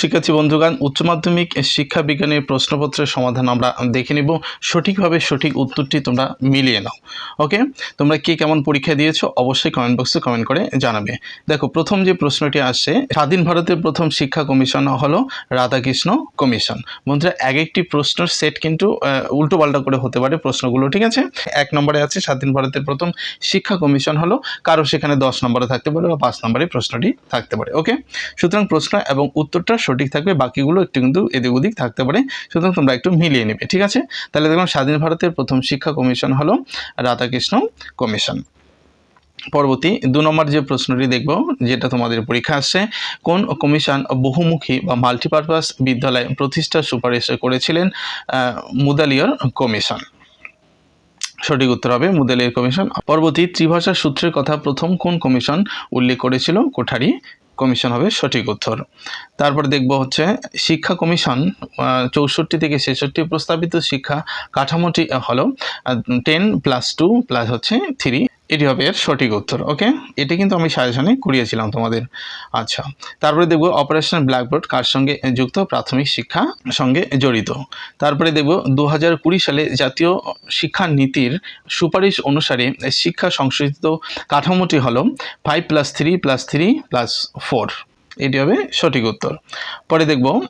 শিক্ষার্থী বন্ধুগান উচ্চ মাধ্যমিক শিক্ষা বিজ্ঞানের প্রশ্নপত্রের সমাধান আমরা দেখে নিব। সঠিকভাবে সঠিক উত্তরটি তোমরা মিলিয়ে নাও। ওকে? তোমরা কে কেমন পরীক্ষা দিয়েছ অবশ্যই কমেন্ট বক্সে কমেন্ট করে জানাবে। দেখো, প্রথম যে প্রশ্নটি আসছে, স্বাধীন ভারতের প্রথম শিক্ষা কমিশন হলো রাধাকৃষ্ণ কমিশন। বন্ধুরা এক একটি প্রশ্নের সেট কিন্তু উল্টো পাল্টা করে হতে পারে প্রশ্নগুলো, ঠিক আছে? এক নম্বরে আছে, স্বাধীন ভারতের প্রথম শিক্ষা কমিশন হলো কারও সেখানে দশ নম্বরে থাকতে পারে বা পাঁচ নম্বরে প্রশ্নটি থাকতে পারে। ওকে? সুতরাং প্রশ্ন এবং উত্তরটা সঠিক থাকবে, বাকিগুলো একটু কিন্তু এদিক ওদিক থাকতে পারে। সুতরাং তোমরা একটু মিলিয়ে নেবে, ঠিক আছে? তাহলে দেখলাম স্বাধীন ভারতের প্রথম শিক্ষা কমিশন হলো রাধাকৃষ্ণ কমিশন। পরবর্তী দু নম্বর যে প্রশ্নটি দেখব, যেটা তোমাদের পরীক্ষা আসছে, কোন কমিশন বহুমুখী বা মাল্টিপারপাস বিদ্যালয় প্রতিষ্ঠার সুপারিশ করেছিলেন? মুদালিয়র কমিশন। সঠিক উত্তর হবে মুদালিয়র কমিশন। পরবর্তী ত্রিভাষা সূত্রের কথা প্রথম কোন কমিশন উল্লেখ করেছিল? কোঠারি কমিশন হবে সঠিক উত্তর। তারপর দেখব হচ্ছে, শিক্ষা কমিশন চৌষট্টি থেকে ছেষট্টি প্রস্তাবিত শিক্ষা কাঠামোটি হলো টেন প্লাস টু প্লাস হচ্ছে থ্রি এটি হবে এর সঠিক উত্তর, ওকে? এটি কিন্তু আমি সাজেশনে করিয়েছিলাম তোমাদের। আচ্ছা তারপরে দেখব অপারেশন ব্ল্যাকবোর্ড কার সঙ্গে যুক্ত, প্রাথমিক শিক্ষা সঙ্গে জড়িত। তারপরে দেখব দু হাজার কুড়ি সালে জাতীয় শিক্ষা নীতির সুপারিশ অনুসারে শিক্ষা সংশোধিত কাঠামোটি হলো five plus three plus three plus four এটি হবে সঠিক উত্তর। পরে দেখব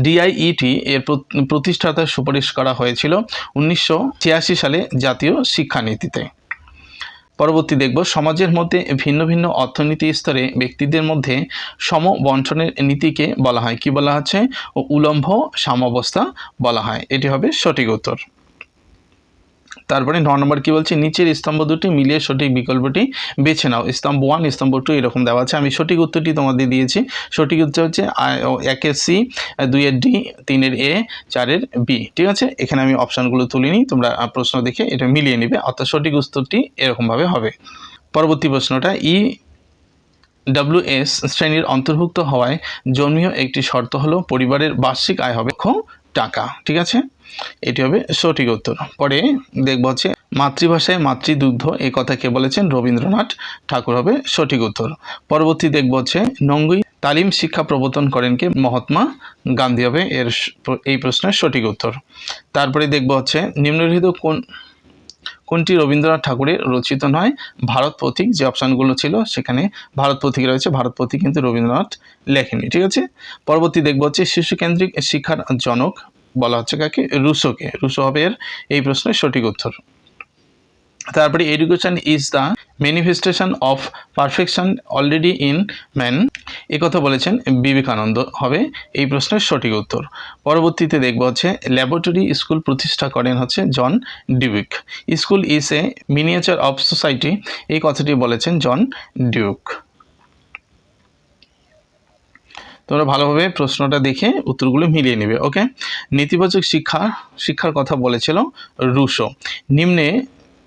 ডিআইইটি এর প্র- প্রতিষ্ঠাতার সুপারিশ করা হয়েছিল উনিশশো ছিয়াশি সালে জাতীয় শিক্ষানীতিতে। পরবর্তী দেখব, সমাজের মধ্যে ভিন্ন ভিন্ন অর্থনীতি স্তরে ব্যক্তিদের মধ্যে সম বন্টনের নীতিকে বলা হয়। কি বলা হচ্ছে উলম্ব সাম্যাবস্থা বলা হয়। এটি হবে সঠিক উত্তর। তারপরে ন নম্বর কি বলছে? নিচের স্তম্ভ দুটি মিলিয়ে সঠিক বিকল্পটি বেছে নাও। স্তম্ভ ওয়ান স্তম্ভ টু এরকম দেওয়া আছে। আমি সঠিক উত্তরটি তোমাদের দিয়েছি। সঠিক উত্তর হচ্ছে একের সি, দুইয়ের ডি, তিনের এ, চারের বি। ঠিক আছে? এখানে আমি অপশানগুলো তুলিনি। তোমরা প্রশ্ন দেখে এটা মিলিয়ে নিবে। অর্থাৎ সঠিক উত্তরটি এরকমভাবে হবে। পরবর্তী প্রশ্নটা, ই ডাব্লিউএস শ্রেণির অন্তর্ভুক্ত হওয়ায় জন্মীয় একটি শর্ত হলো পরিবারের বার্ষিক আয় হবে টাকা। ঠিক আছে? এটি হবে সঠিক উত্তর। পরে দেখব হচ্ছে মাতৃভাষায় মাতৃদুগ্ধ এই কথা কে বলেছেন? রবীন্দ্রনাথ ঠাকুর হবে সঠিক উত্তর। পরবর্তী দেখব হচ্ছে নঙ্গুই তালিম শিক্ষা প্রবর্তন করেন কে? মহাত্মা গান্ধী হবে এর এই প্রশ্নের সঠিক উত্তর। তারপরে দেখব হচ্ছে নিম্নলিখিত কোন, কোনটি রবীন্দ্রনাথ ঠাকুরের রচিত নয়? ভারত পথিক যে অপশানগুলো ছিল সেখানে ভারত পথিক রয়েছে, ভারত পথিক কিন্তু রবীন্দ্রনাথ লেখেনি ঠিক আছে? পরবর্তী দেখব হচ্ছে শিশুকেন্দ্রিক শিক্ষার জনক বলা হচ্ছে কাকে? রুশোকে রুশো হবে এর এই প্রশ্নের সঠিক উত্তর। তারপরে education is the manifestation of perfection already in man কথা বলেছেন বিবেকানন্দ। হবে এই প্রশ্নের সঠিক উত্তর। পরবর্তীতে দেখব হচ্ছে ল্যাবরেটরি স্কুল প্রতিষ্ঠা করেন হচ্ছে John Duke. School is a miniature of society এই কথাটি বলেছেন জন ডিউক। তোমরা ভালোভাবে প্রশ্নটা দেখে উত্তরগুলো মিলিয়ে নেবে ওকে নেতিবাচক শিক্ষা শিক্ষার কথা বলেছিল রুশো। নিম্নে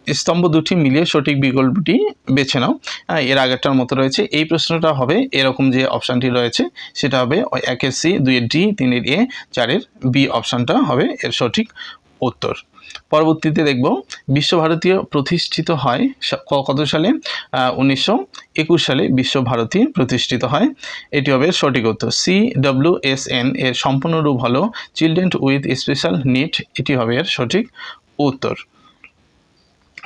স্তম্ভ দুটি মিলিয়ে সঠিক বিকল্পটি বেছে নাও। হ্যাঁ, এর আগেরটার মতো রয়েছে। এই প্রশ্নটা হবে এরকম যে অপশানটি রয়েছে সেটা হবে একের সি দুইয়ের ডি তিনের এ চারের বি অপশানটা হবে এর সঠিক উত্তর। পরবর্তীতে দেখব, বিশ্বভারতীয় প্রতিষ্ঠিত হয় কত সালে? উনিশশো একুশ সালে বিশ্বভারতী প্রতিষ্ঠিত হয়। এটি হবে সঠিক উত্তর। সি ডব্লিউ এস এন এর সম্পূর্ণ রূপ হলো চিলড্রেন উইথ স্পেশাল নিড এটি হবে এর সঠিক উত্তর।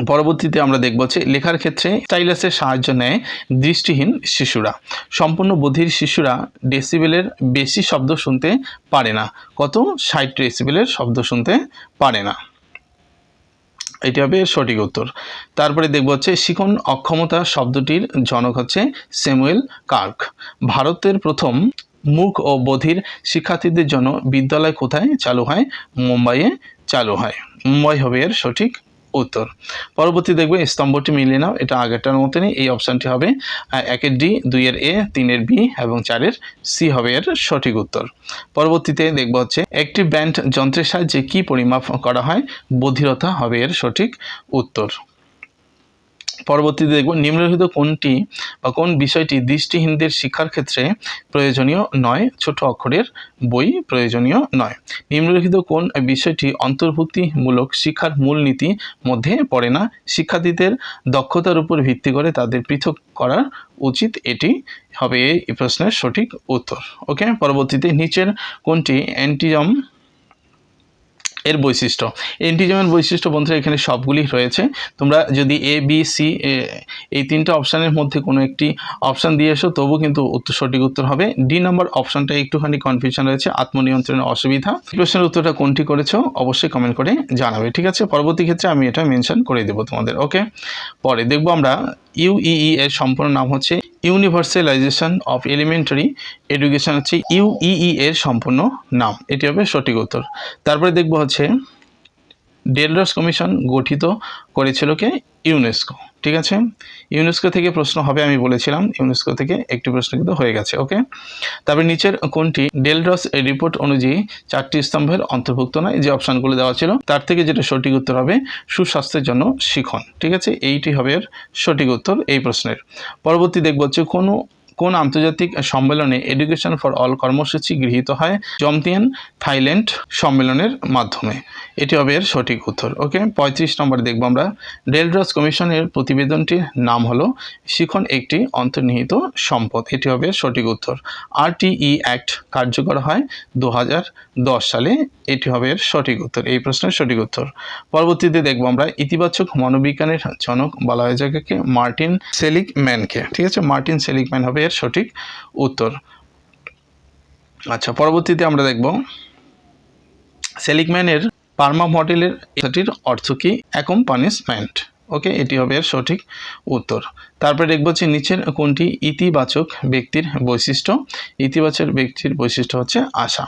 পরবর্তীতে আমরা দেখব যে লেখার ক্ষেত্রে স্টাইলাসের সাহায্য নেয় দৃষ্টিহীন শিশুরা। সম্পূর্ণ বধির শিশুরা ডেসিবেলের বেশি শব্দ শুনতে পারে না। কত? ষাট ডেসিবেলের শব্দ শুনতে পারে না। এটি হবে সঠিক উত্তর। তারপরে দেখব হচ্ছে শিখন অক্ষমতা শব্দটির জনক হচ্ছে স্যামুয়েল কার্ক। ভারতের প্রথম মুখ ও বধির শিক্ষার্থীদের জন্য বিদ্যালয় কোথায় চালু হয়? মুম্বাইয়ে চালু হয়। মুম্বাই হবে এর সঠিক উত্তর। পরবর্তী দেখবে স্তম্ভটি মিলিয়ে নাও, এটা আগেরটার মতনই, এই অপশানটি হবে একের ডি, দুইয়ের এ, তিনের বি এবং চারের সি হবে এর সঠিক উত্তর। পরবর্তীতে দেখব হচ্ছে, একটি ব্যান্ড যন্ত্রের সাহায্যে কি পরিমাপ করা হয়, বধিরতা হবে এর সঠিক উত্তর। পরবর্তীতে দেখব নিম্নলিখিত কোনটি বা কোন বিষয়টি দৃষ্টিহীনদের শিক্ষার ক্ষেত্রে প্রয়োজনীয় নয়, ছোট অক্ষরের বই প্রয়োজনীয় নয়। নিম্নলিখিত কোন বিষয়টি অন্তর্ভুক্তিমূলক শিক্ষার মূলনীতি মধ্যে পড়ে না? শিক্ষার্থীদের দক্ষতার উপর ভিত্তি করে তাদের পৃথক করা উচিত এটি হবে এই প্রশ্নের সঠিক উত্তর। ওকে, পরবর্তীতে নিচের কোনটি অ্যান্টিজম এর বৈশিষ্ট্য। এন্টিজমের বৈশিষ্ট্য বন্ধুরা এখানে সবগুলি রয়েছে। তোমরা যদি এ বি সি এই তিনটা অপশানের মধ্যে কোনো একটি অপশান দিয়ে এসো তবু কিন্তু উত্তর সঠিক উত্তর হবে। ডি নাম্বার অপশানটা একটুখানি কনফিউশন রয়েছে, আত্মনিয়ন্ত্রণের অসুবিধা। প্রশ্নের উত্তরটা কোনটি করেছ, অবশ্যই কমেন্ট করে জানাবে, ঠিক আছে? পরবর্তী ক্ষেত্রে আমি এটা মেনশন করে দেবো তোমাদের ওকে পরে দেখব আমরা ইউইই এর সম্পূর্ণ নাম হচ্ছে ইউনিভার্সালাইজেশন অফ এলিমেন্টারি এডুকেশন হচ্ছে ইউইই এর সম্পূর্ণ নাম। এটি হবে সঠিক উত্তর। তারপরে দেখব হচ্ছে ডেলরস কমিশন গঠিত করেছিল কে? ইউনেস্কো ঠিক আছে? ইউনেস্কো থেকে প্রশ্ন হবে, আমি বলেছিলাম ইউনেস্কো থেকে একটি প্রশ্ন কিন্তু হয়ে গেছে ওকে তারপরে নিচের কোনটি? ডেলরস রিপোর্ট অনুযায়ী চারটি স্তম্ভের অন্তর্ভুক্ত নয়, যে অপশানগুলো দেওয়া ছিল, তার থেকে যেটা সঠিক উত্তর হবে সুস্বাস্থ্যের জন্য শিখন, ঠিক আছে? এইটি হবে এর সঠিক উত্তর, এই প্রশ্নের। পরবর্তী দেখব হচ্ছে কোনো কোন আন্তর্জাতিক সম্মেলনে এডুকেশন ফর অল কর্মসূচি গৃহীত হয়? জমতিয়ান, থাইল্যান্ড সম্মেলনের মাধ্যমে। এটি হবে এর সঠিক উত্তর। ওকে, পঁয়ত্রিশ নম্বর দেখব আমরা। ডেলড্রস কমিশনের প্রতিবেদনটির নাম হলো শিখন একটি অন্তর্নিহিত সম্পদ এটি হবে সঠিক উত্তর। আরটিই অ্যাক্ট কার্যকর হয় দু সালে। এটি হবে এর সঠিক উত্তর। এই প্রশ্নের সঠিক উত্তর। পরবর্তীতে দেখব আমরা ইতিবাচক মনোবিজ্ঞানের জনক বলা হয়ে যাকে, মার্টিন সেলিক ম্যানকে ঠিক আছে? মার্টিন সেলিক ম্যান হবে এর সঠিক উত্তর। আচ্ছা পরবর্তীতে আমরা দেখব সেলিকম্যানের পার্মা মডেলের এটির অর্থ কি? একম পানিশমেন্ট। ওকে, এটি হবে এর সঠিক উত্তর। তারপরে দেখব যে নিচের কোনটি ইতিবাচক ব্যক্তির বৈশিষ্ট্য। ইতিবাচক ব্যক্তির বৈশিষ্ট্য হচ্ছে আশা।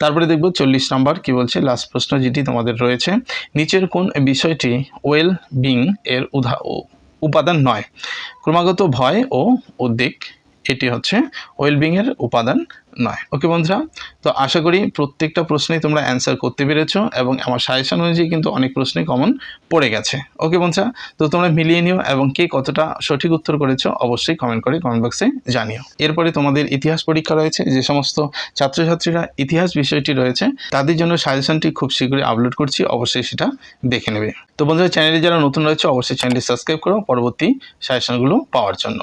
তারপরে দেখব চল্লিশ নাম্বার কি বলছে? লাস্ট প্রশ্ন যেটি তোমাদের রয়েছে। নিচের কোন বিষয়টি ওয়েল বিং এর উদা উপাদান নয়? ক্রমাগত ভয় ও উদ্বেগ এটি হচ্ছে ওয়েলবিংয়ের উপাদান নয়। ওকে বন্ধুরা, তো আশা করি প্রত্যেকটা প্রশ্নেই তোমরা অ্যান্সার করতে পেরেছ এবং আমার সাজেশন অনুযায়ী কিন্তু অনেক প্রশ্নই কমন পড়ে গেছে। ওকে বন্ধুরা, তো তোমরা মিলিয়ে নিও এবং কে কতটা সঠিক উত্তর করেছ অবশ্যই কমেন্ট করে কমেন্ট বক্সে জানিও। এরপরে তোমাদের ইতিহাস পরীক্ষা রয়েছে, যে সমস্ত ছাত্রছাত্রীরা ইতিহাস বিষয়টি রয়েছে, তাদের জন্য সাজেশনটি খুব শীঘ্রই আপলোড করছি, অবশ্যই সেটা দেখে নেবে। তো বন্ধুরা চ্যানেলে যারা নতুন রয়েছে, অবশ্যই চ্যানেলটি সাবস্ক্রাইব করো, পরবর্তী সাজেশনগুলো পাওয়ার জন্য।